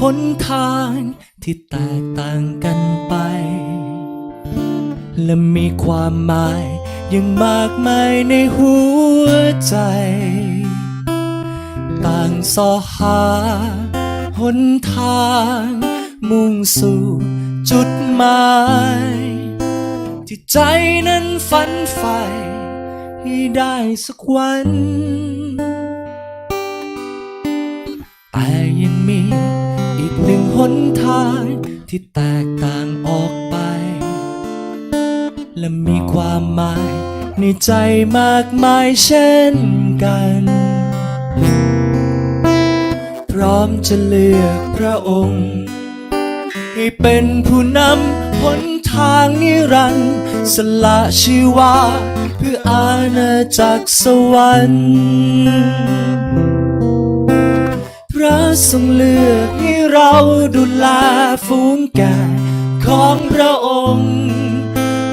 หนทางที่แตกต่างกันไป และมีความหมายยังมากมายในหัวใจ ต่างสอหาหนทาง มุ่งสู่จุดหมายที่ใจนั้นฝันใฝ่ให้ได้สักวัน นทางที่แตกต่างออกไป และมีความหมายในใจมากมายเช่นกัน พร้อมจะเลือกพระองค์ ให้เป็นผู้นำหนทางนิรันดร์สละชีวาเพื่ออาณาจักรสวรรค์ พระทรงเลือกให้เราดูแลฝูงแกะของพระองค์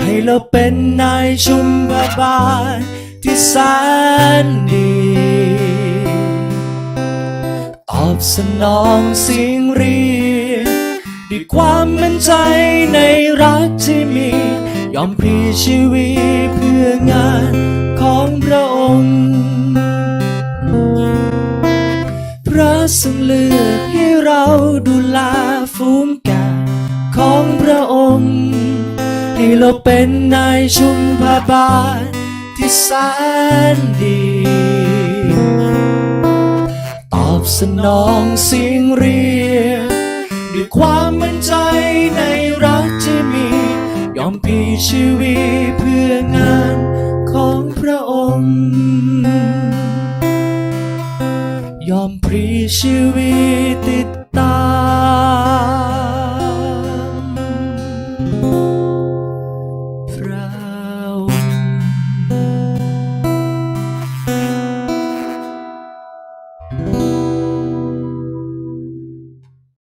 ให้เราเป็นนายชุมพบาลที่แสนดีตอบสนองเสียงเรียกด้วยความมั่นใจในรักที่มี ยอมพลีชีวิตเพื่องานของ ทรงเลือกให้เราดูแลฝูงแกะของพระองค์ ให้เราเป็นนายชุมพบาลที่แสนดี ตอบสนองเสียงเรียกด้วยความมั่นใจในรักที่มี ยอมพีชีวิต ยอมพลีชีวิตติดตา